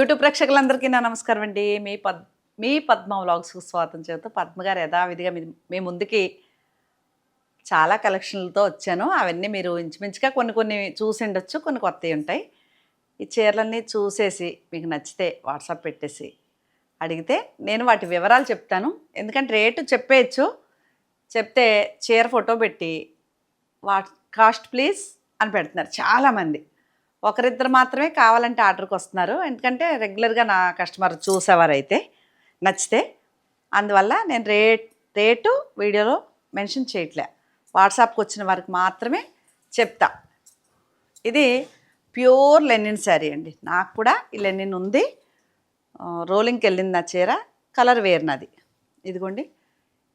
YouTube ప్రేక్షకులందరికీ నా నమస్కారం అండి. మీ పద్ మీ పద్మ వ్లాగ్స్కు స్వాగతం చేస్తూ పద్మగారు యథావిధిగా మీ మీ ముందుకి చాలా కలెక్షన్లతో వచ్చాను. అవన్నీ మీరు ఇంచుమించుగా కొన్ని కొన్ని చూసి ఉండొచ్చు కొన్ని కొత్తవి ఉంటాయి. ఈ చీరలన్నీ చూసేసి మీకు నచ్చితే వాట్సాప్ పెట్టేసి అడిగితే నేను వాటి వివరాలు చెప్తాను. ఎందుకంటే రేటు చెప్పేయచ్చు. చెప్తే చీర ఫోటో పెట్టి వాట్ కాస్ట్ ప్లీజ్ అని పెడుతున్నారు చాలామంది. ఒకరిద్దరు మాత్రమే కావాలంటే ఆర్డర్కి వస్తున్నారు. ఎందుకంటే రెగ్యులర్గా నా కస్టమర్ చూసేవారైతే నచ్చితే అందువల్ల నేను రేట్ రేటు వీడియోలో మెన్షన్ చేయట్లే. వాట్సాప్కి వచ్చిన వారికి మాత్రమే చెప్తా. ఇది ప్యూర్ లెనిన్ శారీ అండి. నాకు కూడా ఈ లెనిన్ ఉంది. రోలింగ్కి వెళ్ళింది నా చీర. కలర్ వేరు నాది. ఇదిగోండి.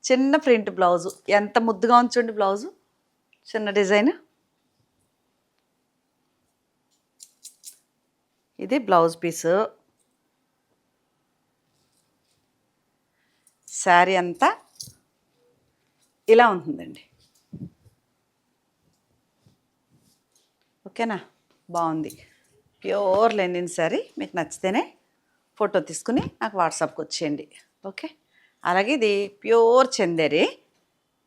చిన్న ప్రింట్ బ్లౌజు. ఎంత ముద్దుగా ఉంచండి బ్లౌజు. చిన్న డిజైన్. ఇది బ్లౌజ్ పీసు. శారీ అంతా ఇలా ఉంటుందండి. ఓకేనా? బాగుంది. Pure linen sari. మీకు నచ్చితేనే ఫోటో తీసుకుని నాకు వాట్సాప్కి వచ్చేయండి. ఓకే? అలాగే ఇది ప్యూర్ చందేరి.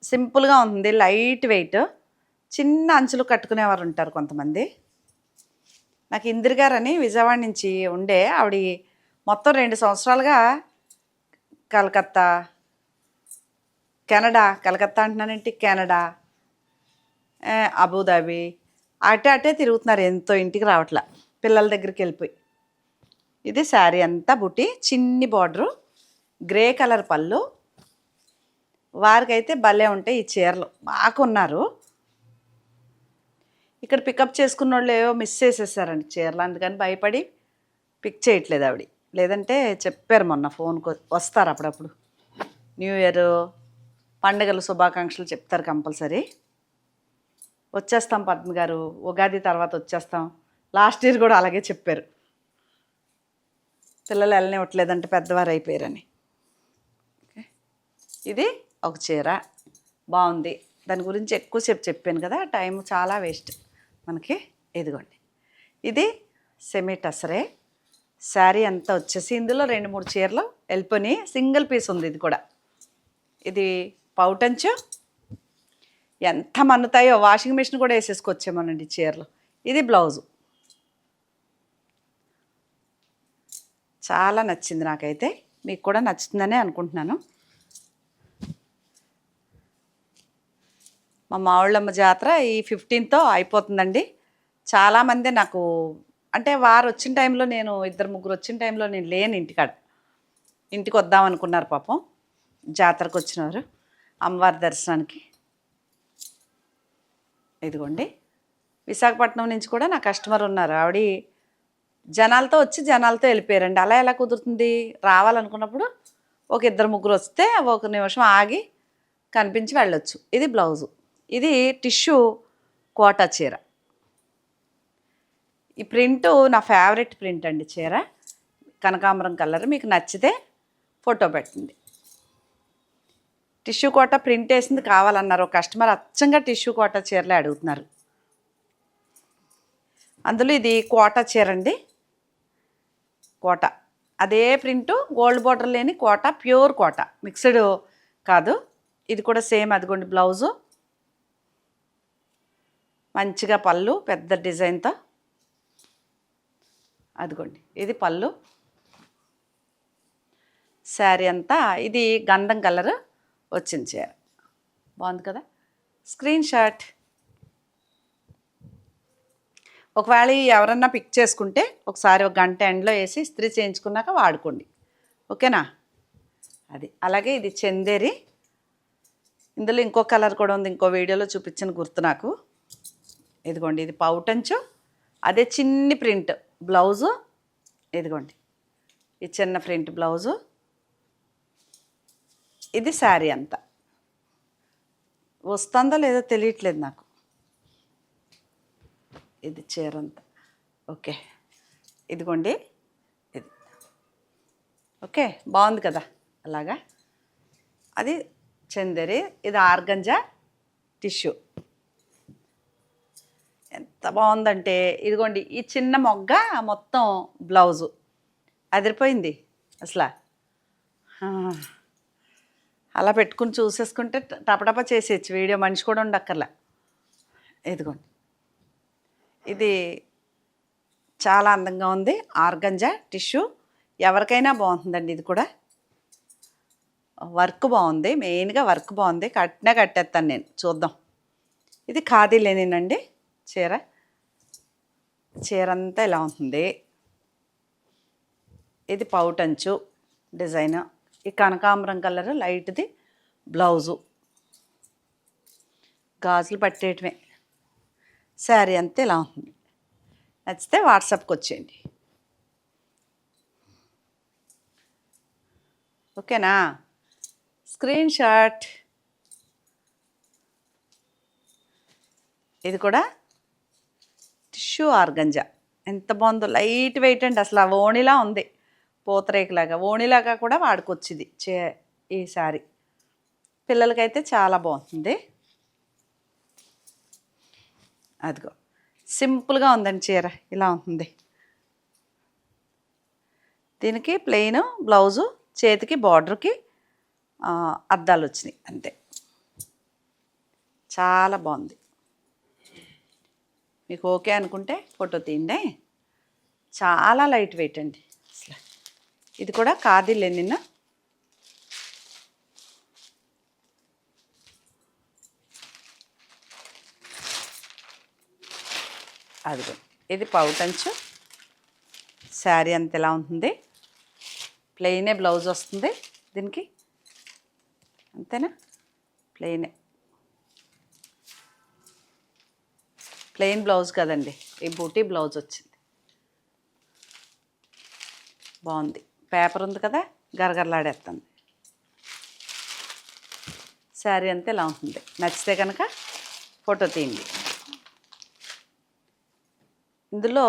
సింపుల్గా ఉంది లైట్ వెయిట్. చిన్న అంచులు కట్టుకునేవారు ఉంటారు కొంతమంది. నాకు ఇందిర గారని విజయవాడ నుంచి ఉండే ఆవిడ మొత్తం రెండు సంవత్సరాలుగా కలకత్తా కెనడా కలకత్తా అంటున్నానంటే? కెనడా అబుదాబి అటే అటే తిరుగుతున్నారు. ఎంతో ఇంటికి రావట్లా. పిల్లల దగ్గరికి వెళ్ళిపోయి. ఇది శారీ అంతా బుట్టి చిన్ని బార్డరు గ్రే కలర్ పళ్ళు. వారికైతే భలే ఉంటాయి ఈ చీరలు. బాగున్నారు ఇక్కడ పికప్ చేసుకున్న వాళ్ళు ఏవో మిస్ చేసేసారండి చీరలు. అందుకని భయపడి పిక్ చేయట్లేదు ఆవిడ. లేదంటే చెప్పారు మొన్న ఫోన్కి వస్తారు అప్పుడప్పుడు. న్యూ ఇయర్ పండుగలు శుభాకాంక్షలు చెప్తారు కంపల్సరీ. వచ్చేస్తాం పద్మ గారు ఉగాది తర్వాత వచ్చేస్తాం. లాస్ట్ ఇయర్ కూడా అలాగే చెప్పారు. పిల్లలు వెళ్ళనివ్వట్లేదంటే పెద్దవారు అయిపోయారని. ఇది ఒక చీర. బాగుంది. దాని గురించి ఎక్కువసేపు చెప్పాను కదా టైం చాలా వేస్ట్. మనకి ఇదిగోండి. ఇది సెమీటసరే శారీ అంతా వచ్చేసి ఇందులో రెండు మూడు చీరలు వెళ్ళిపోయి సింగిల్ పీస్ ఉంది ఇది కూడా. ఇది పౌటంచు. ఎంత మన్నుతాయో వాషింగ్ మిషన్ కూడా వేసేసుకొచ్చామనండి చీరలు. ఇది బ్లౌజు. చాలా నచ్చింది నాకైతే. మీకు కూడా నచ్చుతుందనే అనుకుంటున్నాను. మా మావుళ్ళమ్మ జాతర ఈ ఫిఫ్టీన్తో అయిపోతుందండి. చాలామంది నాకు అంటే వారు వచ్చిన టైంలో నేను ఇద్దరు ముగ్గురు వచ్చిన టైంలో నేను లేను ఇంటికాడ. ఇంటికి వద్దాం అనుకున్నారు పాపం జాతరకు వచ్చినారు అమ్మవారి దర్శనానికి. ఇదిగోండి విశాఖపట్నం నుంచి కూడా నా కస్టమర్ ఉన్నారు. ఆవిడ జనాలతో వచ్చి జనాలతో వెళ్ళిపోయారండి. అలా ఎలా కుదురుతుంది? రావాలనుకున్నప్పుడు ఒక ఇద్దరు ముగ్గురు వస్తే ఒక నిమిషం ఆగి కనిపించి వెళ్ళొచ్చు. ఇది బ్లౌజు. ఇది టిష్యూ కోటా చీర. ఈ ప్రింట్ నా ఫేవరెట్ ప్రింట్ అండి చీర. కనకాంబరం కలర్ మీకు నచ్చితే ఫోటో పెట్టండి. టిష్యూ కోట ప్రింట్ వేసింది కావాలన్నారు. కస్టమర్ అచ్చంగా టిష్యూ కోట చీరలే అడుగుతున్నారు. అందులో ఇది కోట చీర అండి. కోట అదే ప్రింటు గోల్డ్ బార్డర్ లేని కోట ప్యూర్ కోట మిక్స్డ్ కాదు. ఇది కూడా సేమ్ అదిగోండి బ్లౌజు. మంచిగా పళ్ళు పెద్ద డిజైన్తో. అదిగోండి ఇది పళ్ళు. శారీ అంతా ఇది గంధం కలర్ వచ్చింది చీర. బాగుంది కదా? Screen shot. ఒకవేళ ఎవరన్నా పిక్ చేసుకుంటే ఒకసారి ఒక గంట ఎండలో వేసి ఇస్త్రీ చేయించుకున్నాక వాడుకోండి. ఓకేనా? అది. అలాగే ఇది చందేరి. ఇందులో ఇంకో కలర్ కూడా ఉంది ఇంకో వీడియోలో చూపించిన గుర్తు నాకు. ఇదిగోండి ఇది పౌటంచు అదే చిన్ని ప్రింట్ బ్లౌజు. ఇదిగోండి ఈ చిన్న ప్రింట్ బ్లౌజు. ఇది శారీ అంతా. వస్తుందో లేదో తెలియట్లేదు నాకు. ఇది చీర అంతా. ఓకే ఇదిగోండి ఇది. ఓకే బాగుంది కదా. అలాగా? అది చందరి ఇది ఆర్గంజా టిష్యూ. ఎంత బాగుందంటే ఇదిగోండి ఈ చిన్న మొగ్గ మొత్తం బ్లౌజు. అదిరిపోయింది అసలు. అలా పెట్టుకుని చూసేసుకుంటే టపటప టపటపా చేసేయచ్చు. వీడియో మనిషి కూడా ఉండక్కర్లే. ఇదిగోండి. ఇది చాలా అందంగా ఉంది. Organza tissue. ఎవరికైనా బాగుంటుందండి ఇది కూడా. వర్క్ బాగుంది. మెయిన్గా వర్క్ బాగుంది. కట్టినా కట్టేస్తాను నేను. చూద్దాం. ఇది ఖాదీ లేనినండి చీర? చీర అంతా ఇలా ఉంటుంది. ఇది పౌటంచు డిజైన్. ఈ కనకాంబరం కలర్ లైట్ది బ్లౌజు. గాజులు పట్టేయటమే శారీ అంతా ఇలా ఉంటుంది. నచ్చితే వాట్సాప్కి వచ్చేయండి. ఓకేనా? Screen shot. ఇది కూడా టిష్యూ ఆర్గంజా. ఎంత బాగుందో లైట్ వెయిట్ అండి. అసలు ఆ ఓణిలా ఉంది. పూతరేకులాగా. ఓణిలాగా కూడా వాడుకోవచ్చు ఇది చే ఈ సారీ. పిల్లలకైతే చాలా బాగుంటుంది. అదిగో. సింపుల్గా ఉందండి చీర. ఇలా ఉంటుంది దీనికి ప్లెయిన్ బ్లౌజు చేతికి బార్డర్కి అద్దాలు వచ్చినాయి అంతే. చాలా బాగుంది. మీకు ఓకే అనుకుంటే ఫోటో తీయండి. చాలా లైట్ వెయిట్ అండి. అసలు ఇది కూడా కాదిలే నిన్న అదిగో ఇది పౌటంచు శారీ అంత ఎలా ఉంటుంది? ప్లెయినే బ్లౌజ్ వస్తుంది దీనికి. అంతేనా? ప్లెయినే. ప్లెయిన్ బ్లౌజ్ కదండి. ఈ బూటీ బ్లౌజ్ వచ్చింది. బాగుంది. పేపర్ ఉంది కదా గరగరలాడేస్తుంది. శారీ అంతే ఇలా ఉంటుంది. నచ్చితే కనుక ఫోటో తీయండి. ఇందులో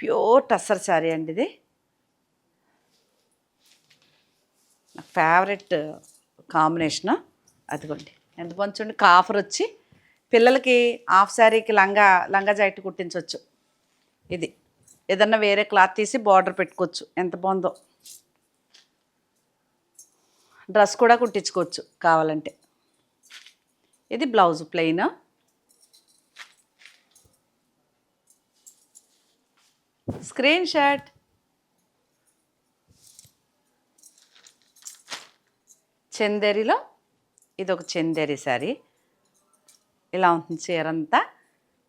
ప్యూర్ టస్సర్ శారీ అండి ఇది. నా ఫేవరెట్ కాంబినేషను అదిగోండి. ఎంత పంచుండి కాఫర్ వచ్చి పిల్లలకి హాఫ్ శారీకి లంగా లంగా జాకెట్ కుట్టించవచ్చు ఇది. ఏదన్నా వేరే క్లాత్ తీసి బార్డర్ పెట్టుకోవచ్చు. ఎంత బాగుందో. డ్రెస్ కూడా కుట్టించుకోవచ్చు కావాలంటే. ఇది బ్లౌజ్ ప్లెయిన్. Screen shot. చందేరిలో ఇది ఒక చందేరి శారీ. ఇలా ఉంటుంది చీర అంతా.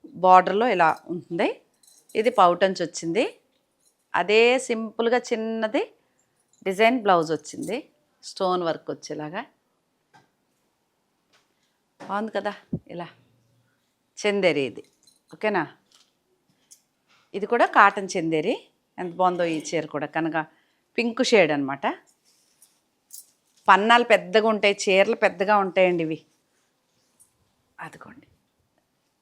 బార్డర్లో ఇలా ఉంటుంది. ఇది పౌటంచి వచ్చింది. అదే సింపుల్గా చిన్నది డిజైన్ బ్లౌజ్ వచ్చింది. స్టోన్ వర్క్ వచ్చేలాగా. బాగుంది కదా? ఇలా. చందేరి ఇది. ఓకేనా? ఇది కూడా కాటన్ చందేరి. ఎంత బాగుందో ఈ చీర కూడా. కనుక పింక్ షేడ్ అనమాట పన్నాలు పెద్దగా ఉంటాయి చీరలు పెద్దగా ఉంటాయండి ఇవి. అదిగోండి.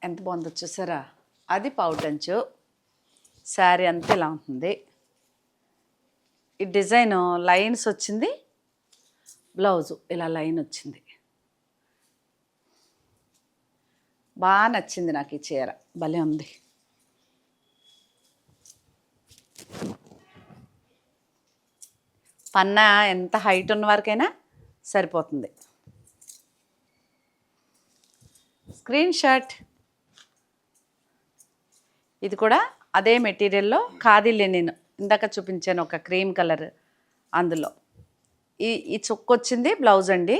ఎంత బాగుందో చూసారా? అది పౌటంచు శారీ అంతా ఇలా ఉంటుంది. ఈ డిజైన్ లైన్స్ వచ్చింది. బ్లౌజు ఇలా లైన్ వచ్చింది. బాగా నచ్చింది నాకు ఈ చీర. భలే ఉంది. పన్నా ఎంత హైట్ ఉన్న వరకైనా సరిపోతుంది. Screen shot. ఇది కూడా అదే మెటీరియల్లో ఖాదీ లెనిన్. ఇందాక చూపించాను ఒక క్రీమ్ కలర్ అందులో. ఈ ఈ చుక్క వచ్చింది బ్లౌజ్ అండి.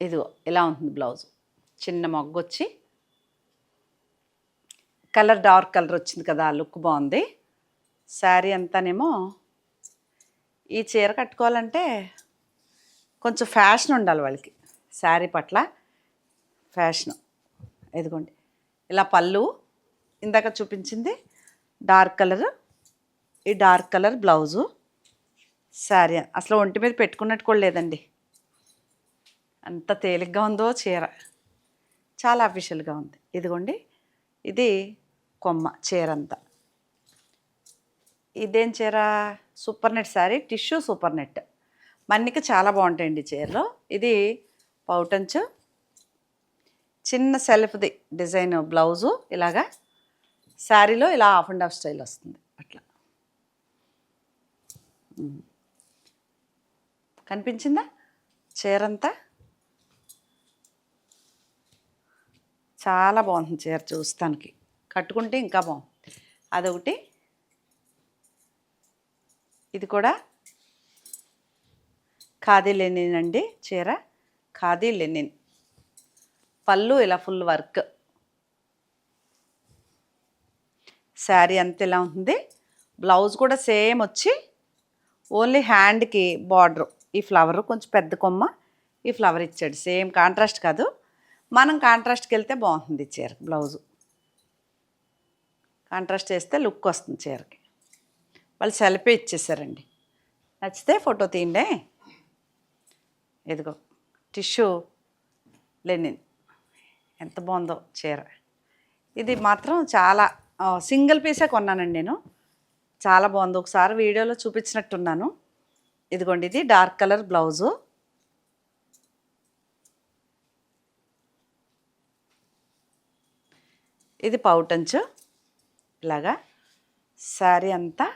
ఇదిగో ఇలా ఉంటుంది బ్లౌజ్. చిన్న మొగ్గ వచ్చి. కలర్ డార్క్ కలర్ వచ్చింది కదా లుక్ బాగుంది. శారీ అంతానేమో ఈ చీర కట్టుకోవాలంటే కొంచెం ఫ్యాషన్ ఉండాలి వాళ్ళకి. శారీ పట్ల ఫ్యాషన్. ఇదిగోండి. ఇలా పళ్ళు ఇందాక చూపించింది డార్క్ కలర్ ఈ డార్క్ కలర్ బ్లౌజు శారీ. అసలు ఒంటి మీద పెట్టుకున్నట్టు కూడా లేదండి. అంత తేలిగ్గా ఉందో చీర. చాలా అఫీషియల్గా ఉంది. ఇదిగోండి. ఇది కొమ్మ చీర అంతా ఇదేం చీర? Super net sari tissue super net. మన్నికి చాలా బాగుంటాయండి చీరలో. ఇది పౌటంచు చిన్న సెల్ఫ్ది డిజైన్ బ్లౌజు ఇలాగా శారీలో ఇలా హాఫ్ అండ్ హాఫ్ స్టైల్ వస్తుంది అట్లా. కనిపించిందా? చీర అంతా చాలా బాగుంది చీర చూస్తానికి. కట్టుకుంటే ఇంకా బాగుంది. అదొకటి. ఇది కూడా ఖాదీ లేనిదండి చీర. ఖాదీ లెనిన్. పళ్ళు ఇలా ఫుల్ వర్క్. శారీ అంత ఇలా ఉంటుంది. బ్లౌజ్ కూడా సేమ్ వచ్చి ఓన్లీ హ్యాండ్కి బార్డర్. ఈ ఫ్లవర్ కొంచెం పెద్ద కొమ్మ ఈ ఫ్లవర్ ఇచ్చాడు. సేమ్ కాంట్రాస్ట్ కాదు. మనం కాంట్రాస్ట్కి వెళ్తే బాగుంటుంది చీర బ్లౌజు. కాంట్రాస్ట్ వేస్తే లుక్ వస్తుంది చీరకి. వాళ్ళు సెల్ఫీ ఇచ్చేసారండి. నచ్చితే ఫోటో తీయండి. ఇదిగో. Tissue linen. ఎంత బాగుందో చీర. ఇది మాత్రం చాలా సింగిల్ పీసే కొన్నానండి నేను. చాలా బాగుంది. ఒకసారి వీడియోలో చూపించినట్టున్నాను. ఇదిగోండి ఇది డార్క్ కలర్ బ్లౌజు. ఇది పౌటంచు. ఇలాగా శారీ అంతా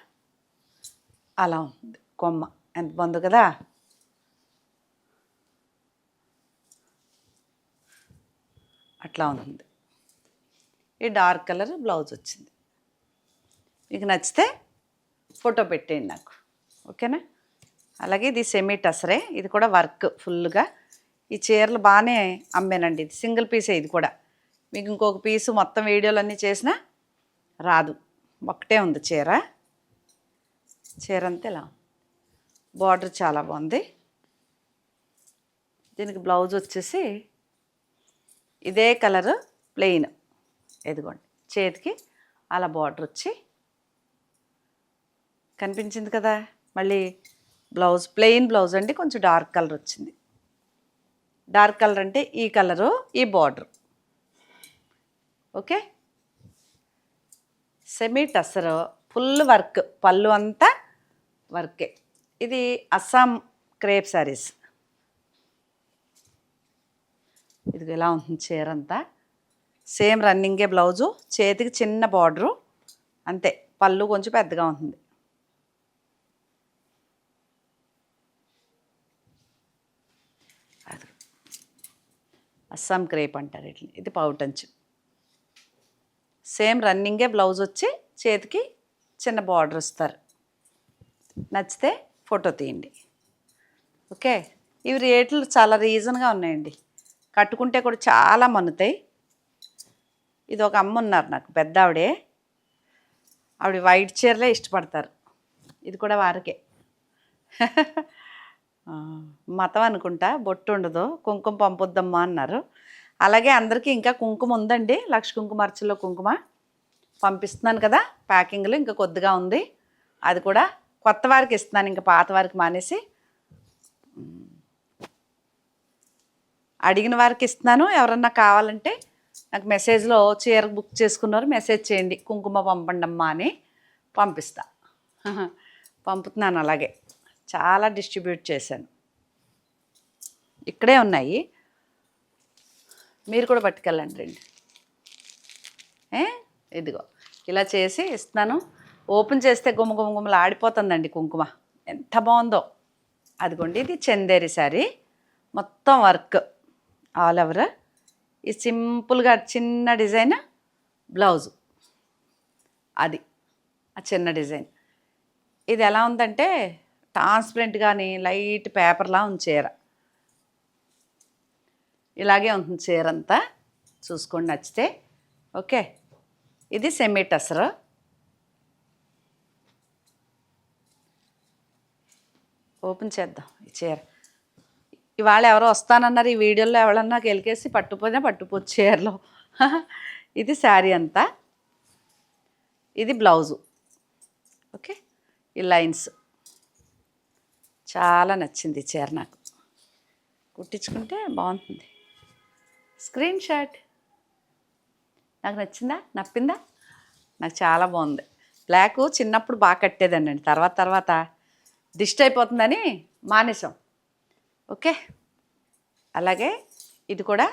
అలా ఉంది కొమ్మ. ఎంత బాగుంది కదా. అట్లా ఉంటుంది. ఈ డార్క్ కలర్ బ్లౌజ్ వచ్చింది. మీకు నచ్చితే ఫోటో పెట్టేయండి నాకు. ఓకేనా? అలాగే ఇది సెమీ టసరే ఇది కూడా వర్క్ ఫుల్గా. ఈ చీరలు బాగానే అమ్మానండి. ఇది సింగిల్ పీసే ఇది కూడా. మీకు ఇంకొక పీసు మొత్తం వీడియోలన్నీ చేసినా రాదు. ఒకటే ఉంది చీర. చీర అంతా ఇలా బార్డర్ చాలా బాగుంది. దీనికి బ్లౌజ్ వచ్చేసి ఇదే కలర్ ప్లెయిన్. ఎదిగోండి చేతికి అలా బార్డర్ వచ్చి కనిపించింది కదా? మళ్ళీ బ్లౌజ్ ప్లెయిన్ బ్లౌజ్ అండి కొంచెం డార్క్ కలర్ వచ్చింది. డార్క్ కలర్ అంటే ఈ కలరు ఈ border. Okay? Semi tussar full work పళ్ళు అంతా వర్కే. ఇది అస్సాం క్రేప్ శారీస్. ఇది ఎలా ఉంటుంది చీర అంతా. సేమ్ రన్నింగే బ్లౌజు చేతికి చిన్న బార్డరు అంతే. పళ్ళు కొంచెం పెద్దగా ఉంటుంది. అది అస్సాం క్రేప్ అంటారు ఇట్లా ఇది పౌటంచు సేమ్ రన్నింగే బ్లౌజ్ వచ్చి చేతికి చిన్న బార్డర్ ఇస్తారు. నచ్చితే ఫోటో తీయండి. ఓకే ఇవి రేట్లు చాలా రీజన్గా ఉన్నాయండి. కట్టుకుంటే కూడా చాలా మన్నుతాయి. ఇది ఒక అమ్మ ఉన్నారు నాకు పెద్ద ఆవిడే ఆవిడ వైట్ చీరలే ఇష్టపడతారు. ఇది కూడా వారికే. మతం అనుకుంటా బొట్టు ఉండదు కుంకుమ పంపొద్దమ్మా అన్నారు. అలాగే అందరికీ ఇంకా కుంకుమ ఉందండి లక్ష కుంకుమ అర్చల్లో కుంకుమ. పంపిస్తున్నాను కదా ప్యాకింగ్లో ఇంకా కొద్దిగా ఉంది. అది కూడా కొత్త వారికి ఇస్తున్నాను ఇంకా పాత వారికి మానేసి. అడిగిన వారికి ఇస్తున్నాను. ఎవరన్నా కావాలంటే నాకు మెసేజ్లో చీర బుక్ చేసుకున్నారు. మెసేజ్ చేయండి. కుంకుమ పంపండి అమ్మా అని పంపిస్తా. పంపుతున్నాను అలాగే. చాలా డిస్ట్రిబ్యూట్ చేశాను. ఇక్కడే ఉన్నాయి. మీరు కూడా పట్టుకెళ్ళండి రండి. ఏ? ఇదిగో. ఇలా చేసి ఇస్తున్నాను. ఓపెన్ చేస్తే గుమ్మ గుమ్మ గుమ్మలు ఆడిపోతుందండి కుంకుమ. ఎంత బాగుందో. అదిగోండి ఇది చందేరి సారీ మొత్తం వర్క్. All over. ఈ సింపుల్గా చిన్న డిజైన్ బ్లౌజు. అది ఆ చిన్న డిజైన్. ఇది ఎలా ఉందంటే ట్రాన్స్పరెంట్ కానీ లైట్ పేపర్లా ఉంది చీర. ఇలాగే ఉంటుంది చీర అంతా చూసుకోండి నచ్చితే. ఓకే. ఇది సెమీ టసర్ ఓపెన్ చేద్దాం ఈ చీర. ఇవాళ ఎవరో వస్తానన్నారు ఈ వీడియోలో ఎవరన్నా గెలికేసి పట్టుపోయినా పట్టుపోవచ్చు చీరలో. ఇది శారీ అంతా. ఇది బ్లౌజు. ఓకే? ఈ లైన్స్. చాలా నచ్చింది చీర నాకు. కుట్టించుకుంటే బాగుంటుంది. Screen shot. నాకు నచ్చిందా? నప్పిందా? నాకు చాలా బాగుంది. బ్లాక్ చిన్నప్పుడు బాగా కట్టేదండి తర్వాత తర్వాత దిష్టి అయిపోతుందని మానేసాం ఓకే? అలాగే ఇది కూడా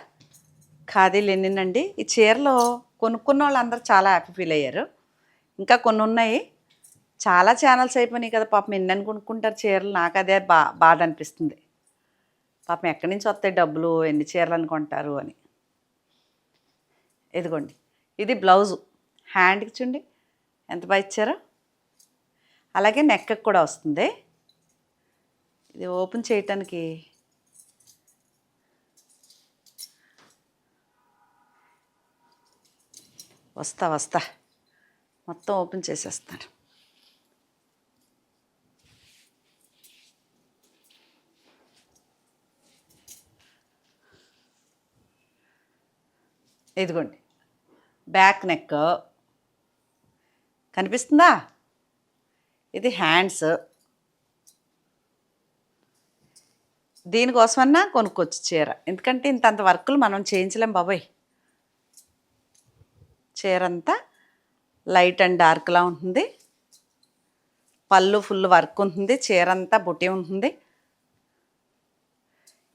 ఖాదీ లెనిన్ అండి ఈ చీరలో కొనుక్కున్న వాళ్ళందరూ చాలా హ్యాపీ ఫీల్ అయ్యారు. ఇంకా కొన్ని ఉన్నాయి చాలా ఛానల్స్ అయిపోయినాయి కదా పాపం. ఎన్ని కొనుక్కుంటారు చీరలు? నాకు అదే బా బాధ అనిపిస్తుంది. పాపం ఎక్కడి నుంచి వస్తాయి డబ్బులు? ఎన్ని చీరలు అనుకుంటారు అని. ఇదిగోండి. ఇది బ్లౌజు. హ్యాండ్కి చూడండి. ఎంత బాగా ఇచ్చారో. అలాగే నెక్కి కూడా వస్తుంది. ఇది ఓపెన్ చేయటానికి. వస్తా వస్తా. మొత్తం ఓపెన్ చేసేస్తాను. ఇదిగోండి. Back neck. కనిపిస్తుందా? ఇది హ్యాండ్స్. దీనికోసమన్నా కొనుక్కోవచ్చు చీర. ఎందుకంటే ఇంతంత వర్కులు మనం చేయించలేం బాబాయ్. చీర అంతా లైట్ అండ్ డార్క్లా ఉంటుంది. పళ్ళు ఫుల్ వర్క్ ఉంటుంది. చీర అంతా బుట్టి ఉంటుంది.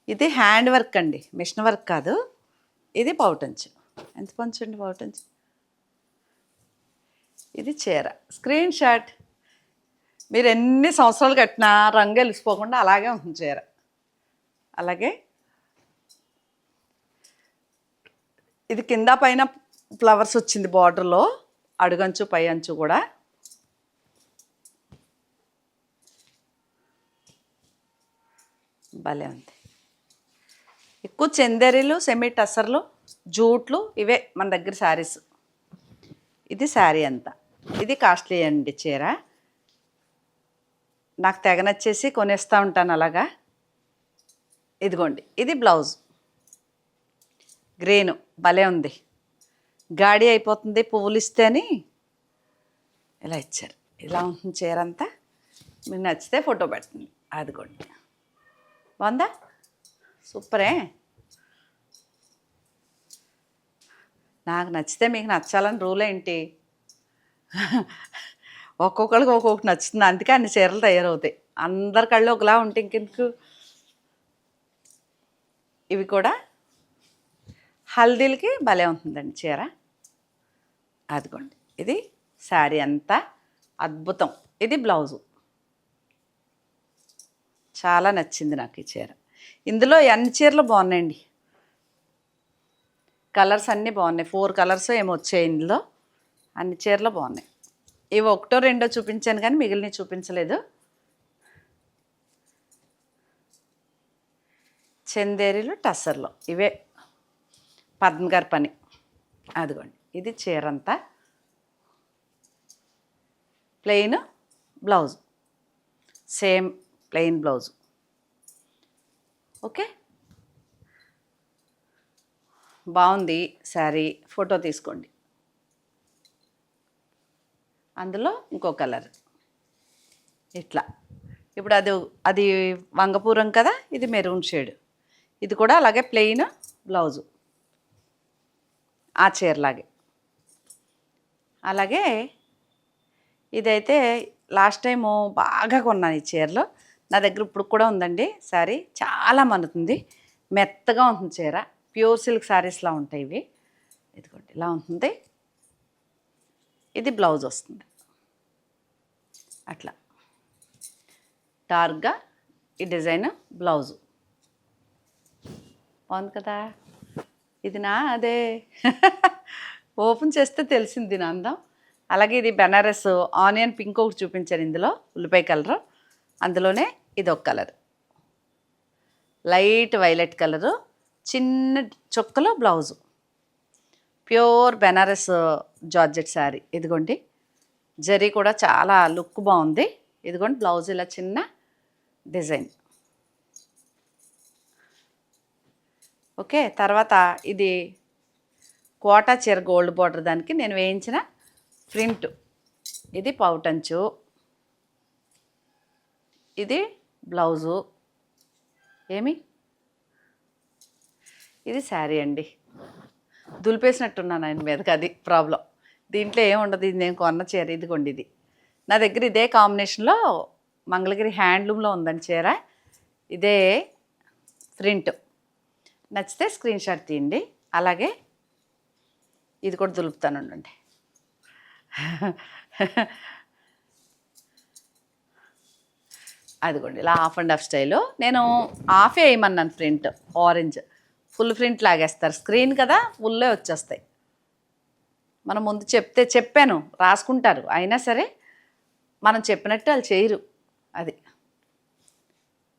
ఇది హ్యాండ్ వర్క్ అండి. మిషన్ వర్క్ కాదు. ఇది పౌటంచు. ఎంత పంచండి పౌటంచు? ఇది చీర. Screen shot. మీరు ఎన్ని సంవత్సరాలు కట్టినా రంగు వెలిసిపోకుండా అలాగే ఉంటుంది చీర. అలాగే ఇది కింద పైన ఫ్లవర్స్ వచ్చింది బార్డర్లో అడుగంచు పై అంచు కూడా. భలే ఉంది. ఎక్కువ చందేరీలు సెమీ టసర్లు జూట్లు ఇవే మన దగ్గర శారీస్. ఇది శారీ అంతా. ఇది కాస్ట్లీ అండి చీర. నాకు తెగ నచ్చేసి కొనేస్తూ ఉంటాను అలాగా. ఇదిగోండి ఇది బ్లౌజ్. గ్రీను భలే ఉంది. గాడి అయిపోతుంది పువ్వులు ఇస్తే అని ఇలా ఇచ్చారు. ఇలా ఉంటుంది చీర అంతా మీకు నచ్చితే ఫోటో పెడుతుంది అదిగోండి. బాగుందా సూపరే. నాకు నచ్చితే మీకు నచ్చాలని రూల్ ఏంటి? ఒక్కొక్కరికి ఒక్కొక్కటి నచ్చుతుంది. అందుకే అన్ని చీరలు తయారవుతాయి. అందరి కళ్ళు ఒకలా ఉంటే ఇంకెందుకు? ఇవి కూడా హల్దీలకి భలే ఉంటుందండి చీర. అదిగోండి. ఇది శారీ అంతా అద్భుతం. ఇది బ్లౌజు. చాలా నచ్చింది నాకు ఈ చీర. ఇందులో అన్ని చీరలు బాగున్నాయండి? కలర్స్ అన్నీ బాగున్నాయి. ఫోర్ కలర్స్ ఏమో వచ్చాయి ఇందులో. అన్ని చీరలు బాగున్నాయి. ఇవి ఒకటో రెండో చూపించాను కానీ మిగిలినవి చూపించలేదు. చందేరీలు టస్సర్లు ఇవే పద్మగారి పని. అదిగోండి. ఇది చీర అంతా plain blouse. Same plain blouse. Okay? బాగుంది శారీ. ఫోటో తీసుకోండి. అందులో ఇంకో కలర్. ఇట్లా. ఇప్పుడు అది అది వంగపూరం కదా? ఇది మెరూన్ షేడ్. ఇది కూడా అలాగే ప్లెయిన్ బ్లౌజు ఆ చీరలాగే అలాగే ఇదైతే లాస్ట్ టైము బాగా కొన్నాను ఈ చీరలు నా దగ్గర ఇప్పుడు కూడా ఉందండి శారీ చాలా మనుతుంది మెత్తగా ఉంటుంది చీర. ప్యూర్ సిల్క్ శారీస్లా ఉంటాయి ఇవి. ఇదిగోండి ఇలా ఉంటుంది. ఇది బ్లౌజ్ వస్తుంది. అట్లా. డార్క్గా ఈ డిజైన్ బ్లౌజు బాగుంది కదా? ఇది నా అదే. ఓపెన్ చేస్తే తెలిసింది దీని అందం. అలాగే ఇది బెనారస్ ఆనియన్ పింక్ ఒకటి చూపించాను ఇందులో ఉల్లిపాయ కలర్. అందులోనే ఇది ఒక కలర్. లైట్ వైలెట్ కలరు చిన్న చొక్కలో blouse. Pure Banaras georgette sari. ఇదిగోండి. జరీ కూడా చాలా లుక్ బాగుంది. ఇదిగోండి బ్లౌజ్ ఇలా చిన్న డిజైన్. ఓకే తర్వాత ఇది కోటా చీర గోల్డ్ బార్డర్ దానికి నేను వేయించిన ప్రింట్. ఇది పౌటంచు. ఇది బ్లౌజు. ఏమి? ఇది శారీ అండి. దులిపేసినట్టున్నాను ఆయన మీదకి అది ప్రాబ్లం. దీంట్లో ఏముండదు ఇది నేను కొన్న చీర ఇదిగోండి ఇది. నా దగ్గర ఇదే కాంబినేషన్లో మంగళగిరి హ్యాండ్లూమ్లో ఉందని చీర. ఇదే ప్రింట్. నచ్చితే స్క్రీన్ షాట్ తీయండి. అలాగే ఇది కూడా దులుపుతాను ఉండండి. అదిగోండి ఇలా హాఫ్ అండ్ హాఫ్ స్టైలు నేను హాఫే వేయమన్నాను ప్రింట్ ఆరెంజ్ ఫుల్ ప్రింట్ లాగేస్తారు. స్క్రీన్ కదా ఫుల్లే వచ్చేస్తాయి. మనం ముందు చెప్తే చెప్పాను రాసుకుంటారు. అయినా సరే మనం చెప్పినట్టు వాళ్ళు చేయరు. అది.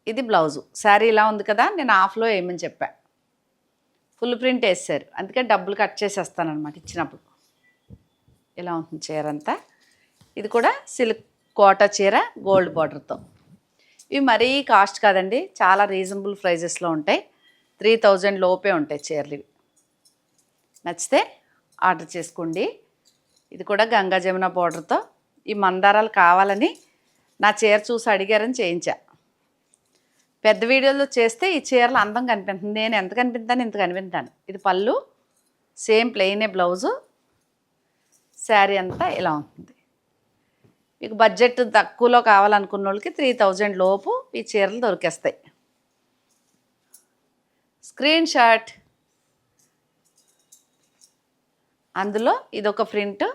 ఇది బ్లౌజు. శారీ ఇలా ఉంది కదా నేను హాఫ్లో వేయమని చెప్పా. ఫుల్ ప్రింట్ వేసారు అందుకే డబ్బులు కట్ చేసేస్తాను అనమాట ఇచ్చినప్పుడు. ఇలా ఉంటుంది చీర అంతా ఇది కూడా సిల్క్ కోట చీర గోల్డ్ బార్డర్తో. ఇవి మరీ కాస్ట్ కాదండి చాలా రీజనబుల్ ప్రైజెస్లో ఉంటాయి. త్రీ థౌజండ్ లోపే ఉంటాయి చీరలు ఇవి. నచ్చితే ఆర్డర్ చేసుకోండి. ఇది కూడా గంగా జమున బార్డర్తో. ఈ మందారాలు కావాలని నా చీర చూసి అడిగారని చేయించా. పెద్ద వీడియోలో చేస్తే ఈ చీరలు అందం కనిపిస్తుంది నేను ఎంత కనిపిస్తాను ఇంత కనిపిస్తాను ఇది పళ్ళు సేమ్ ప్లెయినే బ్లౌజు శారీ అంతా ఇలా ఉంటుంది. మీకు బడ్జెట్ తక్కువలో కావాలనుకున్న వాళ్ళకి త్రీ థౌజండ్ లోపు ఈ చీరలు దొరికేస్తాయి. Screen shot. అందులో ఇదొక ప్రింట్.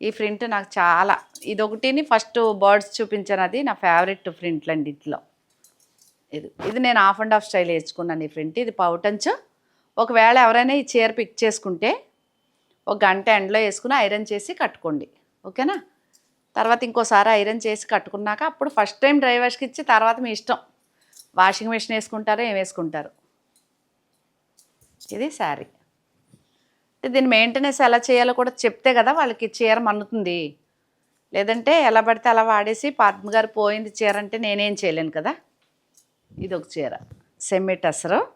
ఈ ప్రింట్ నాకు చాలా ఇదొకటిని ఫస్ట్ బర్డ్స్ చూపించాను అది నా ఫేవరెట్ ప్రింట్లు అండి ఇంట్లో. ఇది ఇది నేను హాఫ్ అండ్ ఆఫ్ స్టైల్ వేసుకున్నాను ఈ ఫ్రంట్ ఇది పౌటంచ్ ఒకవేళ ఎవరైనా ఈ చీర పిక్ చేసుకుంటే ఒక గంట ఎండలో వేసుకుని ఐరన్ చేసి కట్టుకోండి. ఓకేనా? తర్వాత ఇంకోసారి ఐరన్ చేసి కట్టుకున్నాక అప్పుడు ఫస్ట్ టైం డ్రైవర్స్కి ఇచ్చి తర్వాత మీ ఇష్టం. వాషింగ్ మిషన్ వేసుకుంటారో ఏం వేసుకుంటారు. ఇది శారీ. దీని మెయింటెనెన్స్ ఎలా చేయాలో కూడా చెప్తే కదా వాళ్ళకి చీర మన్నుతుంది. లేదంటే ఎలా పడితే అలా వాడేసి పద్మ గారు పోయింది చీర అంటే నేనేం చేయలేను కదా. ఇది ఒక చీర. సెమ్మి టసరు.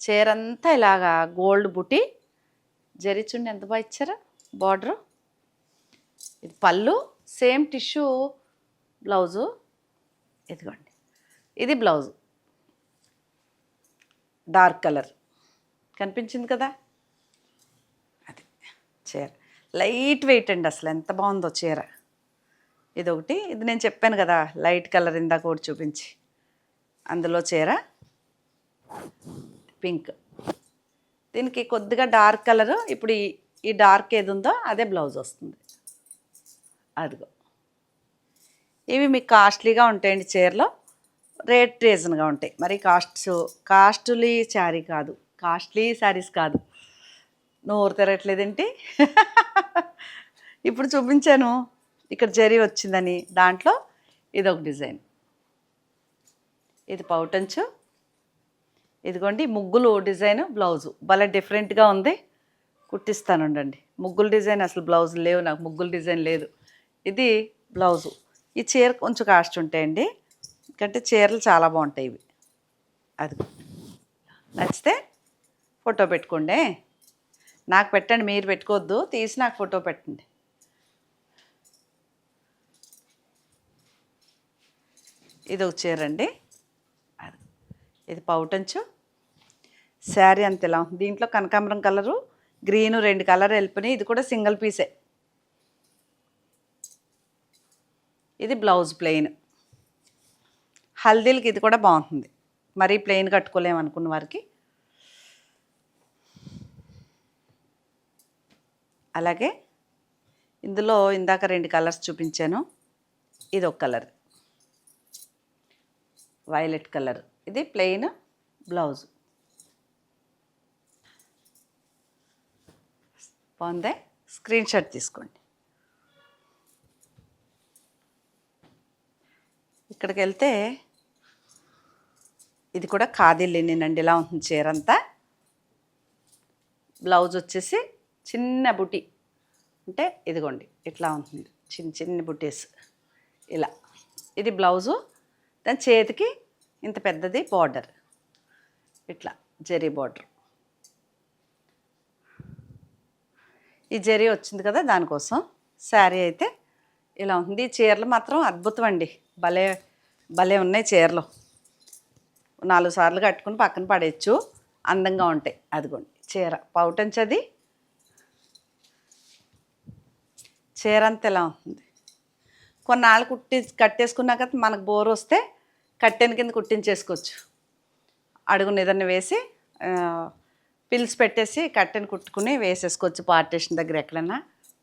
చీర అంతా ఇలాగా గోల్డ్ బుటి. జరిచుండి ఎంత బాగా ఇచ్చారు? బార్డరు? ఇది పళ్ళు. Same tissue blouse. ఇదిగోండి. ఇది బ్లౌజు. Dark colour. కనిపించింది కదా? అది చీర. లైట్ వెయిట్ అండి అసలు. ఎంత బాగుందో చీర. ఇది ఒకటి ఇది నేను చెప్పాను కదా లైట్ కలర్ ఇందాక ఒకటి చూపించి. అందులో చీర. పింక్. దీనికి కొద్దిగా డార్క్ కలరు. ఇప్పుడు ఈ ఈ డార్క్ ఏది ఉందో అదే బ్లౌజ్ వస్తుంది. అదిగో. ఇవి మీకు కాస్ట్లీగా ఉంటాయండి చీరలో. రేట్ రీజన్గా ఉంటాయి. మరి కాస్ట్ కాస్ట్లీ శారీ కాదు. కాస్ట్లీ శారీస్ కాదు. నోరు తిరగట్లేదేంటి ఇప్పుడు చూపించాను. ఇక్కడ జరీ వచ్చిందని. దాంట్లో ఇదొక డిజైన్. ఇది పౌటంచు ఇదిగోండి ముగ్గులు డిజైన్ బ్లౌజు. భలే డిఫరెంట్గా ఉంది. కుట్టిస్తాను ఉండండి. ముగ్గులు డిజైన్ అసలు బ్లౌజ్ లేవు నాకు ముగ్గులు డిజైన్ లేదు. ఇది బ్లౌజు. ఈ చీర కొంచెం కాస్ట్ ఉంటాయండి. ఎందుకంటే చీరలు చాలా బాగుంటాయి ఇవి. అది నచ్చితే ఫోటో పెట్టుకోండి. నాకు పెట్టండి మీరు పెట్టుకోవద్దు. తీసి నాకు ఫోటో పెట్టండి. ఇది ఒక చీర అండి. ఇది పౌటంచు. శారీ అంత ఇలా ఉంది దీంట్లో కనకాంబరం కలరు గ్రీను రెండు కలర్ వెళ్ళిపోయినాయి ఇది కూడా సింగిల్ పీసే. ఇది బ్లౌజ్ ప్లెయిన్. హల్దీలకి ఇది కూడా బాగుంటుంది. మరీ ప్లెయిన్ కట్టుకోలేము అనుకున్న వారికి. అలాగే ఇందులో ఇందాక రెండు కలర్స్ చూపించాను. ఇది ఒక కలర్. Violet colour. ఇది ప్లెయిన్ బ్లౌజ్. బాగుందే? స్క్రీన్ షాట్ తీసుకోండి. ఇక్కడికి వెళ్తే ఇది కూడా ఖాదీ నండి ఇలా ఉంటుంది చీర అంతా బ్లౌజ్ వచ్చేసి చిన్న బుటి. అంటే ఇదిగోండి ఇట్లా ఉంటుంది. చిన్న చిన్న బుటీస్. ఇలా. ఇది బ్లౌజు. దాని చేతికి ఇంత పెద్దది బార్డర్ ఇట్లా జెరీ బార్డర్ ఈ జెరీ వచ్చింది కదా దానికోసం. శారీ అయితే ఇలా ఉంది. చీరలు మాత్రం అద్భుతం అండి. భలే భలే ఉన్నాయి చీరలు. నాలుగు సార్లు కట్టుకుని పక్కన పడేయచ్చు. అందంగా ఉంటాయి. అదిగోండి చీర. పౌటంచది చీర అంత ఎలా ఉంది. కొన్నాళ్ళు కుట్టి కట్టేసుకున్నాక మనకు బోర్ వస్తే కట్టెన కింద కుట్టించేసుకోవచ్చు. అడుగు నిదన్ని వేసి పిల్స్ పెట్టేసి కట్టెని కుట్టుకుని వేసేసుకోవచ్చు పార్టీషన్ దగ్గర ఎక్కడైనా.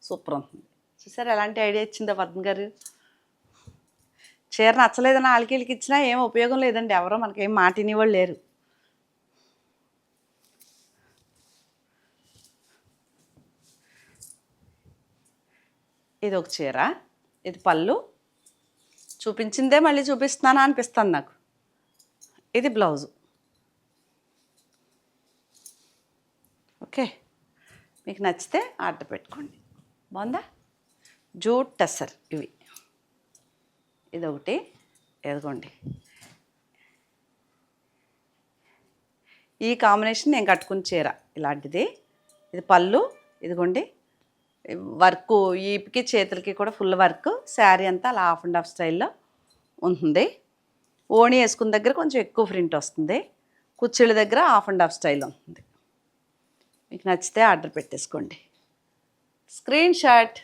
సూపర్ ఉంటుంది. చూసారు ఎలాంటి ఐడియా ఇచ్చిందో పద్మ గారు? చీర నచ్చలేదని ఆలకీలకి ఇచ్చినా ఏం ఉపయోగం లేదండి. ఎవరో మనకి ఏం మాట వినేవాళ్ళు లేరు. ఇది ఒక చీర ఇది పళ్ళు చూపించిందే మళ్ళీ చూపిస్తున్నానా అనిపిస్తుంది నాకు. ఇది బ్లౌజు. ఓకే. మీకు నచ్చితే ఆర్డర్ పెట్టుకోండి. బాగుందా? జూట్ టెస్సర్ ఇవి. ఇదొకటి. ఎదుగోండి ఈ కాంబినేషన్ నేను కట్టుకుని చీర ఇలాంటిది. ఇది పళ్ళు. ఇదిగోండి. వర్క్ ఈపికి చేతులకి కూడా ఫుల్ వర్క్. శారీ అంతా అలా హాఫ్ అండ్ హాఫ్ స్టైల్లో ఉంటుంది. ఓణి వేసుకున్న దగ్గర కొంచెం ఎక్కువ ప్రింట్ వస్తుంది. కుర్చీల దగ్గర హాఫ్ అండ్ హాఫ్ స్టైల్ ఉంటుంది. మీకు నచ్చితే ఆర్డర్ పెట్టేసుకోండి. Screen shot.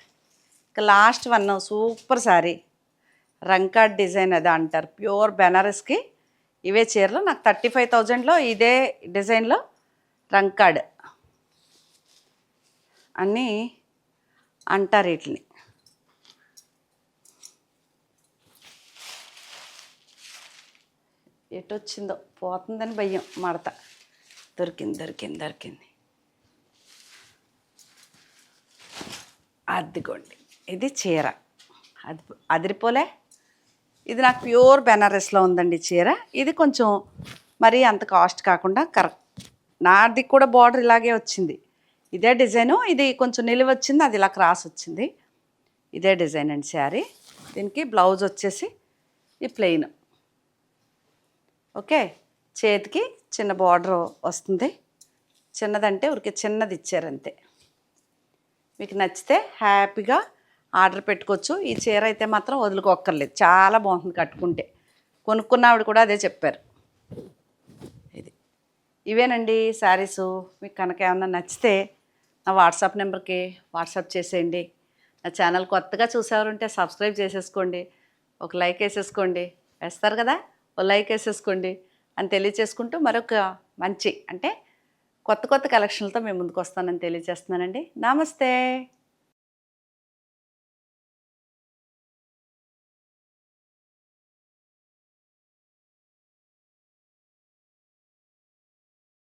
ఇక లాస్ట్ వన్ సూపర్ శారీ. రంకాడ్ డిజైన్ అది అంటారు. ప్యూర్ బెనారస్కి ఇవే చీరలు. నాకు థర్టీ ఫైవ్ థౌజండ్లో ఇదే డిజైన్లో రంకాడ్. అన్నీ అంటారు వీటిని. ఎటు వచ్చిందో పోతుందని భయం మడత. దొరికింది దొరికింది దొరికింది. అదిగోండి ఇది చీర. అది అదిరిపోలే. ఇది నాకు ప్యూర్ బెనారస్లో ఉందండి చీర. ఇది కొంచెం మరీ అంత కాస్ట్ కాకుండా కరెక్ట్. నాది కూడా బార్డర్ ఇలాగే వచ్చింది. ఇదే డిజైను. ఇది కొంచెం నిలువ వచ్చింది అది ఇలా క్రాస్ వచ్చింది. ఇదే డిజైన్ అండి శారీ. దీనికి బ్లౌజ్ వచ్చేసి ఈ ప్లెయిన్. ఓకే? చేతికి చిన్న బార్డర్ వస్తుంది. చిన్నదంటే ఊరికే చిన్నది ఇచ్చారు అంతే. మీకు నచ్చితే హ్యాపీగా ఆర్డర్ పెట్టుకోవచ్చు. ఈ చీర అయితే మాత్రం వదులుకోక్కర్లేదు. చాలా బాగుంటుంది కట్టుకుంటే. కొనుక్కున్న ఆవిడ కూడా అదే చెప్పారు. ఇది. ఇవేనండి శారీసు. మీకు కనుక ఏమన్నా నచ్చితే నా వాట్సాప్ నెంబర్కి వాట్సాప్ చేసేయండి. నా ఛానల్ కొత్తగా చూసేవారుంటే సబ్స్క్రైబ్ చేసేసుకోండి. ఒక లైక్ వేసేసుకోండి. వేస్తారు కదా? ఓ లైక్ వేసేసుకోండి. అని తెలియచేసుకుంటూ మరొక మంచి అంటే కొత్త కొత్త కలెక్షన్లతో మేము ముందుకు వస్తానని తెలియజేస్తున్నానండి నమస్తే!